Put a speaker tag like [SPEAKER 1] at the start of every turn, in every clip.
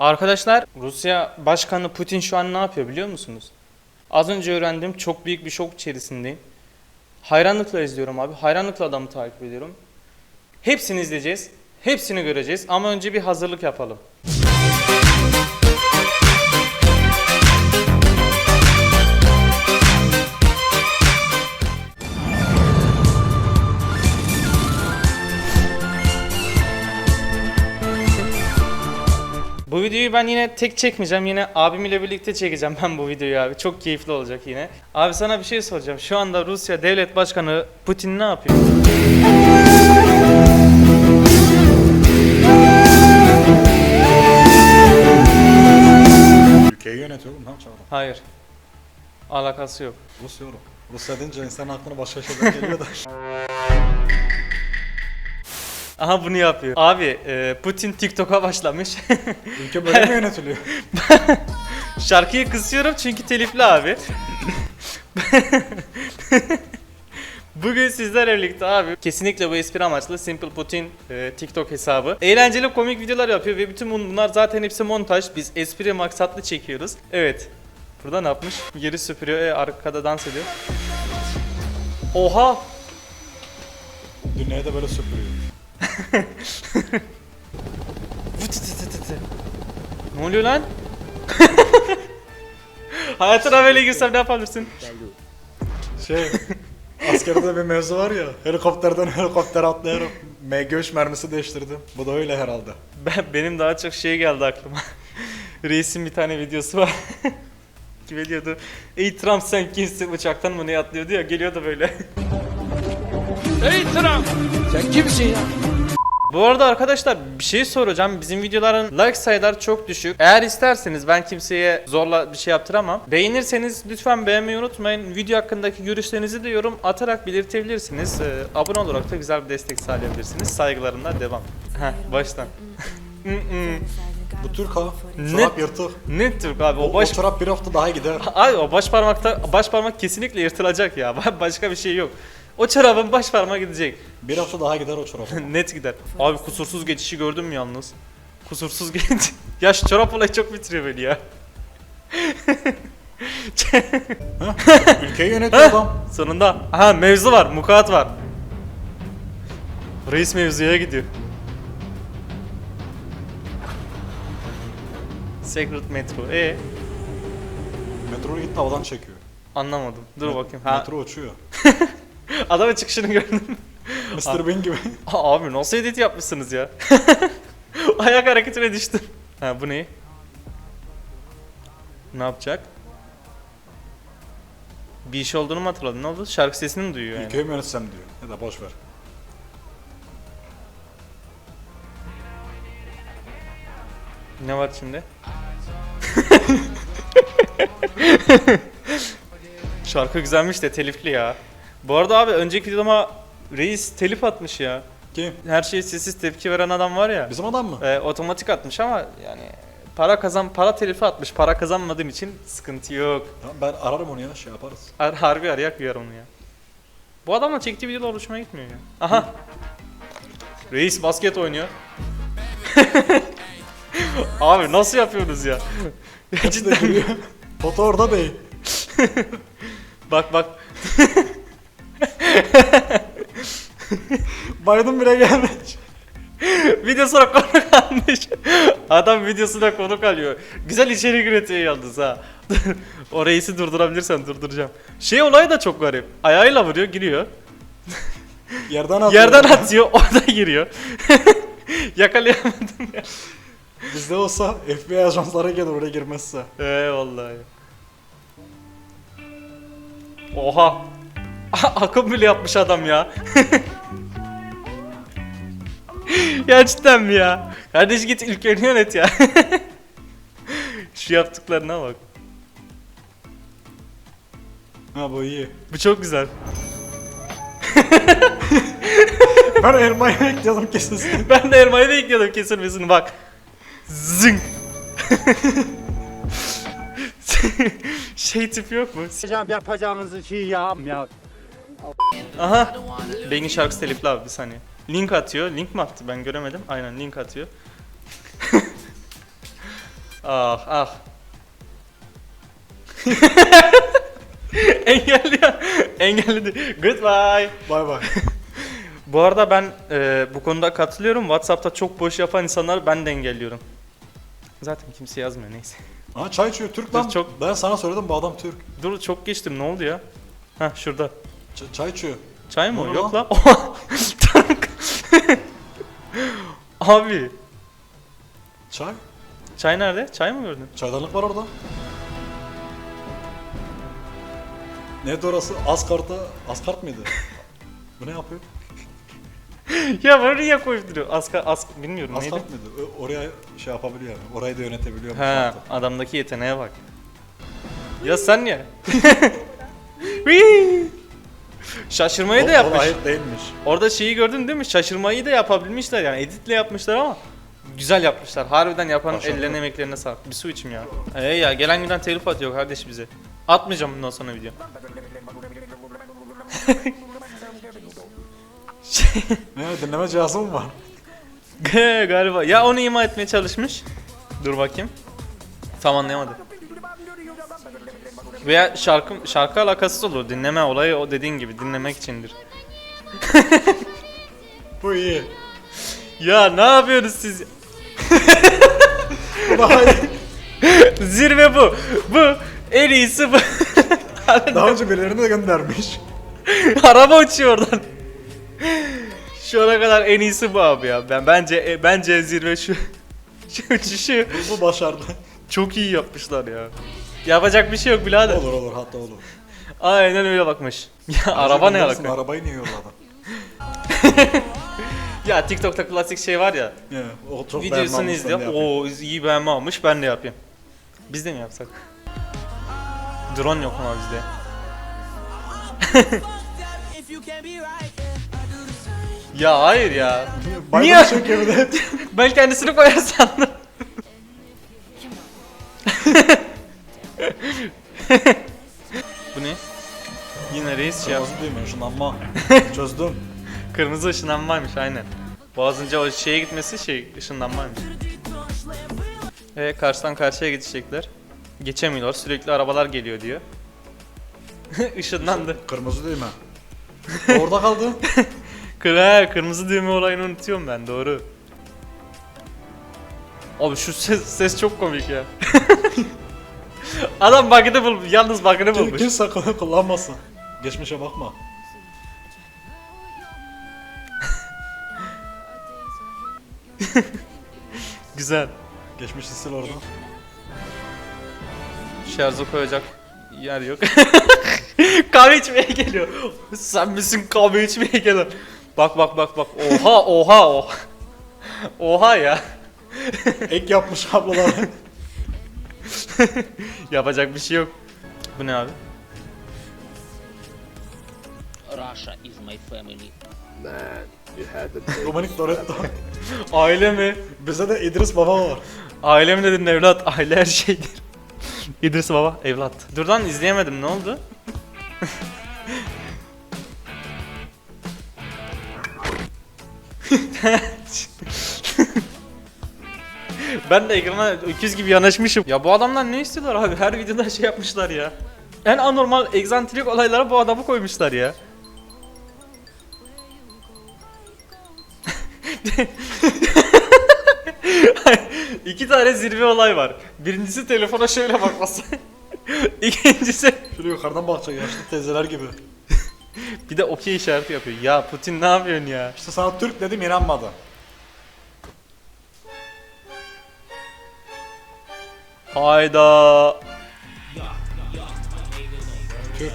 [SPEAKER 1] Arkadaşlar Rusya Başkanı Putin şu an ne yapıyor biliyor musunuz? Az önce öğrendim çok büyük bir şok içerisindeyim. Hayranlıkla izliyorum abi. Hayranlıkla adamı takip ediyorum. Hepsini izleyeceğiz. Hepsini göreceğiz ama önce bir hazırlık yapalım. Videoyu ben yine tek çekmeyeceğim. Yine abimle birlikte çekeceğim ben bu videoyu abi. Çok keyifli olacak yine. Abi sana bir şey soracağım. Şu anda Rusya Devlet Başkanı Putin ne yapıyor?
[SPEAKER 2] Ülkeyi yönetiyor oğlum ne yapacak adam?
[SPEAKER 1] Hayır. Alakası yok.
[SPEAKER 2] Rusya oğlum. Rusya deyince insanın aklına başka şeyler geliyor da.
[SPEAKER 1] Aha bunu yapıyor. Abi e, Putin TikTok'a başlamış.
[SPEAKER 2] Ülke böyle mi yönetiliyor?
[SPEAKER 1] Şarkıyı kısıyorum çünkü telifli abi. Bugün sizlerle birlikte abi kesinlikle bu espri amaçlı Simple Putin e, TikTok hesabı. Eğlenceli komik videolar yapıyor ve bütün bunlar zaten hepsi montaj. Biz espri maksatlı çekiyoruz. Evet. Burada ne yapmış? Yeri süpürüyor. E, arkada dans ediyor. Oha!
[SPEAKER 2] Dünyayı da böyle süpürüyor.
[SPEAKER 1] Ne oluyor lan? Hayatına böyle girsem ne yapabilirsin?
[SPEAKER 2] Şey, askerde bir mevzu var ya, helikopterden helikoptere atlayarak MG3 mermisi değiştirdim. Bu da öyle herhalde.
[SPEAKER 1] Ben, benim daha çok şey geldi aklıma. Reis'in bir tane videosu var. Kim diyordu? Ey Trump sen kimsin uçaktan mı ne atlıyordu ya geliyordu böyle.
[SPEAKER 3] Ey Trump! Sen kimsin ya?
[SPEAKER 1] Bu arada arkadaşlar bir şey soracağım. Bizim videoların like sayıları çok düşük. Eğer isterseniz ben kimseye zorla bir şey yaptıramam. Beğenirseniz lütfen beğenmeyi unutmayın. Video hakkındaki görüşlerinizi de yorum atarak belirtebilirsiniz. Ee, abone olarak da güzel bir destek sağlayabilirsiniz. Saygılarımla devam. Heh baştan.
[SPEAKER 2] Bu Türk ha.
[SPEAKER 1] Ne-
[SPEAKER 2] Çorap yırtık.
[SPEAKER 1] ne Türk abi
[SPEAKER 2] O,
[SPEAKER 1] o baş...
[SPEAKER 2] o çorap bir hafta daha gider.
[SPEAKER 1] Abi o baş parmakta baş parmak kesinlikle yırtılacak ya. Başka bir şey yok. O çorabın baş parmağı gidecek.
[SPEAKER 2] Bir hafta daha gider o çorap.
[SPEAKER 1] Net gider. Abi kusursuz geçişi gördün mü yalnız? Kusursuz geç. ya şu çorap olayı çok bitiriyor beni ya.
[SPEAKER 2] Ülkeyi yönetiyor adam.
[SPEAKER 1] Sonunda. Aha mevzu var, mukat var. Reis mevzuya gidiyor. Secret Metro. E
[SPEAKER 2] Metro gitti havadan çekiyor.
[SPEAKER 1] anlamadım. Dur
[SPEAKER 2] Met-
[SPEAKER 1] bakayım. Ha,
[SPEAKER 2] Metro uçuyor.
[SPEAKER 1] adamın çıkışını gördüm.
[SPEAKER 2] Mr. Bean gibi.
[SPEAKER 1] Abi nasıl edit yapmışsınız ya? Ayak hareketine düştüm. Ha bu ne? Ne yapacak? Bir iş olduğunu mu hatırladın? Ne oldu? Şarkı sesini mi duyuyor yani?
[SPEAKER 2] Ülkeyi mi yönetsem diyor. Ya da boş ver.
[SPEAKER 1] Ne var şimdi? Şarkı güzelmiş de telifli ya. Bu arada abi önceki videoma reis telif atmış ya.
[SPEAKER 2] Kim?
[SPEAKER 1] Her şeye sessiz tepki veren adam var ya.
[SPEAKER 2] Bizim adam mı?
[SPEAKER 1] E, otomatik atmış ama yani para kazan para telifi atmış. Para kazanmadığım için sıkıntı yok.
[SPEAKER 2] Tamam, ben ararım onu ya şey yaparız.
[SPEAKER 1] Har harbi arayak bir onu ya. Bu adamla çektiği videolar hoşuma gitmiyor ya. Aha. Reis basket oynuyor. Abi nasıl yapıyorsunuz ya?
[SPEAKER 2] Gülüyor. Foto orada bey.
[SPEAKER 1] bak bak.
[SPEAKER 2] Biden bile gelmiş.
[SPEAKER 1] Videosuna konuk almış. Adam videosuna konuk alıyor. Güzel içerik üretiyor yalnız ha. o reisi durdurabilirsen durduracağım. Şey olayı da çok garip. Ayağıyla vuruyor giriyor.
[SPEAKER 2] Yerden atıyor.
[SPEAKER 1] Yerden atıyor orada giriyor. Yakalayamadım ya.
[SPEAKER 2] Bizde olsa FBI ajansları gelir oraya girmezse.
[SPEAKER 1] Ee vallahi. Oha. Akım bile yapmış adam ya. ya cidden mi ya? Kardeş git ülkeni yönet ya. Şu yaptıklarına bak.
[SPEAKER 2] Ha bu iyi.
[SPEAKER 1] Bu çok güzel.
[SPEAKER 2] Ben elmayı bekliyordum kesin.
[SPEAKER 1] Ben de elmayı bekliyordum kesilmesini bak. Zing. şey tip yok mu?
[SPEAKER 3] Yapacağım yapacağınızı şey yap ya.
[SPEAKER 1] Aha. Bengin şarkısı telifli abi bir saniye. Link atıyor. Link mi attı ben göremedim. Aynen link atıyor. Ah ah. Engelliyor. Engelledi. Goodbye.
[SPEAKER 2] Bay bay.
[SPEAKER 1] Bu arada ben e, bu konuda katılıyorum. WhatsApp'ta çok boş yapan insanlar ben de engelliyorum. Zaten kimse yazmıyor neyse.
[SPEAKER 2] Ha çay içiyor Türk lan.
[SPEAKER 1] çok-
[SPEAKER 2] Ben sana söyledim bu adam Türk.
[SPEAKER 1] Dur çok geçtim ne oldu ya? Ha şurada.
[SPEAKER 2] Ç- çay içiyor.
[SPEAKER 1] Çay mı?
[SPEAKER 2] Ne
[SPEAKER 1] Yok
[SPEAKER 2] lan?
[SPEAKER 1] Tank. Abi.
[SPEAKER 2] Çay.
[SPEAKER 1] Çay nerede? Çay mı gördün?
[SPEAKER 2] Çaydanlık var orada. Neydi orası? Askart'ta... Askart mıydı? bu ne yapıyor?
[SPEAKER 1] ya koyup duruyor? Aska, ask, bilmiyorum neydi?
[SPEAKER 2] Askart mıydı? Ö- Oraya şey yapabiliyor yani. Orayı da yönetebiliyor.
[SPEAKER 1] He, adamdaki yeteneğe bak. Ya sen ya. Whee! Şaşırmayı da yapmış.
[SPEAKER 2] Hayır değilmiş.
[SPEAKER 1] Orada şeyi gördün değil mi? Şaşırmayı da yapabilmişler yani. Editle yapmışlar ama güzel yapmışlar. Harbiden yapan
[SPEAKER 2] Başarılı.
[SPEAKER 1] ellerine emeklerine sağlık. Bir su içim ya. Ee ya gelen günden telif atıyor kardeş bize. Atmayacağım bundan sonra video.
[SPEAKER 2] Ne dinleme cihazı mı var?
[SPEAKER 1] Galiba. Ya onu ima etmeye çalışmış. Dur bakayım. Tam anlayamadı. Veya şarkı şarkı alakasız olur. Dinleme olayı o dediğin gibi dinlemek içindir.
[SPEAKER 2] Bu iyi.
[SPEAKER 1] Ya ne yapıyorsunuz siz? Zirve bu. Bu en iyisi bu.
[SPEAKER 2] Daha önce birilerini de göndermiş.
[SPEAKER 1] Araba uçuyor oradan. Şu ana kadar en iyisi bu abi ya. Ben bence e, bence zirve şu. Şu uçuşu
[SPEAKER 2] Bu, bu başardı.
[SPEAKER 1] çok iyi yapmışlar ya. Yapacak bir şey yok birader.
[SPEAKER 2] olur olur hatta olur.
[SPEAKER 1] Aynen öyle bakmış. Ya araba ne alaka?
[SPEAKER 2] Arabayı niye yolladı?
[SPEAKER 1] Ya TikTok'ta klasik şey var ya.
[SPEAKER 2] Ya, o çok
[SPEAKER 1] videosunu izliyor.
[SPEAKER 2] yapayım.
[SPEAKER 1] Oo iyi beğenme almış ben de yapayım. Biz de mi yapsak? Drone yok mu bizde? Ya hayır ya. Niye?
[SPEAKER 2] çekiyor bir de.
[SPEAKER 1] Ben kendisini koyar sandım. Reis şey
[SPEAKER 2] mi? Işınlanma. Çözdüm.
[SPEAKER 1] Kırmızı ışınlanmaymış aynen. Boğazınca o şeye gitmesi şey ışınlanmaymış. E karşıdan karşıya geçecekler. Geçemiyorlar sürekli arabalar geliyor diyor. Işınlandı.
[SPEAKER 2] Kırmızı mi? Orada kaldı.
[SPEAKER 1] Kır he, kırmızı düğme olayını unutuyorum ben doğru. Abi şu ses, ses çok komik ya. Adam bug'ını bul, yalnız bug'ını bulmuş.
[SPEAKER 2] kim sakın kullanmasın. Geçmişe bakma.
[SPEAKER 1] Güzel.
[SPEAKER 2] Geçmiş sil orada.
[SPEAKER 1] Şarjı koyacak yer yok. kahve içmeye geliyor. Sen misin kahve içmeye gelen? Bak bak bak bak. Oha oha oha. Oha ya.
[SPEAKER 2] Ek yapmış ablalar.
[SPEAKER 1] Yapacak bir şey yok. Bu ne abi?
[SPEAKER 4] Russia is my family.
[SPEAKER 2] Romanik Toretto.
[SPEAKER 1] Aile mi?
[SPEAKER 2] Bize de İdris Baba var.
[SPEAKER 1] Aile mi dedin evlat? Aile her şeydir. İdris baba, evlat. Dur lan izleyemedim ne oldu? ben de ekrana öküz gibi yanaşmışım. Ya bu adamlar ne istiyorlar abi? Her videoda şey yapmışlar ya. En anormal, egzantrik olaylara bu adamı koymuşlar ya. İki tane zirve olay var. Birincisi telefona şöyle bakması. İkincisi
[SPEAKER 2] Şöyle yukarıdan bakacak yaşlı teyzeler gibi.
[SPEAKER 1] bir de okey işareti yapıyor. Ya Putin ne yapıyorsun ya?
[SPEAKER 2] İşte sana Türk dedim inanmadı.
[SPEAKER 1] Hayda.
[SPEAKER 2] Türk.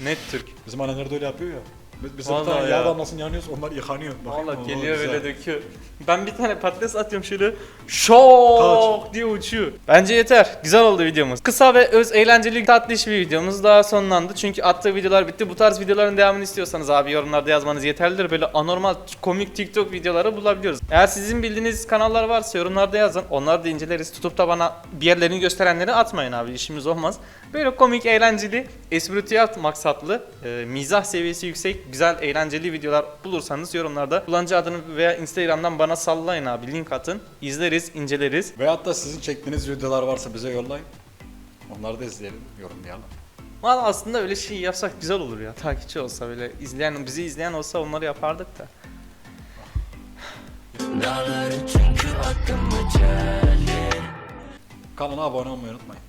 [SPEAKER 1] Net Türk.
[SPEAKER 2] Bizim anneler de öyle yapıyor ya. Biz, bir
[SPEAKER 1] Vallahi
[SPEAKER 2] tane
[SPEAKER 1] ya.
[SPEAKER 2] yağ damlasını yanıyoruz onlar yıkanıyor. Bakayım
[SPEAKER 1] Valla
[SPEAKER 2] mı?
[SPEAKER 1] geliyor
[SPEAKER 2] güzel.
[SPEAKER 1] böyle döküyor. Ben bir tane patates atıyorum şöyle şok diye uçuyor. Bence yeter. Güzel oldu videomuz. Kısa ve öz eğlenceli tatlış bir videomuz daha sonlandı. Çünkü attığı videolar bitti. Bu tarz videoların devamını istiyorsanız abi yorumlarda yazmanız yeterlidir. Böyle anormal komik TikTok videoları bulabiliyoruz. Eğer sizin bildiğiniz kanallar varsa yorumlarda yazın. Onları da inceleriz. Tutup da bana bir yerlerini gösterenleri atmayın abi. işimiz olmaz. Böyle komik, eğlenceli, espritüel maksatlı, e, mizah seviyesi yüksek güzel eğlenceli videolar bulursanız yorumlarda kullanıcı adını veya Instagram'dan bana sallayın abi link atın. İzleriz, inceleriz.
[SPEAKER 2] Veyahut da sizin çektiğiniz videolar varsa bize yollayın. Onları da izleyelim, yorumlayalım.
[SPEAKER 1] Valla aslında öyle şey yapsak güzel olur ya. Takipçi olsa böyle izleyen, bizi izleyen olsa onları yapardık da.
[SPEAKER 2] Kanala abone olmayı unutmayın.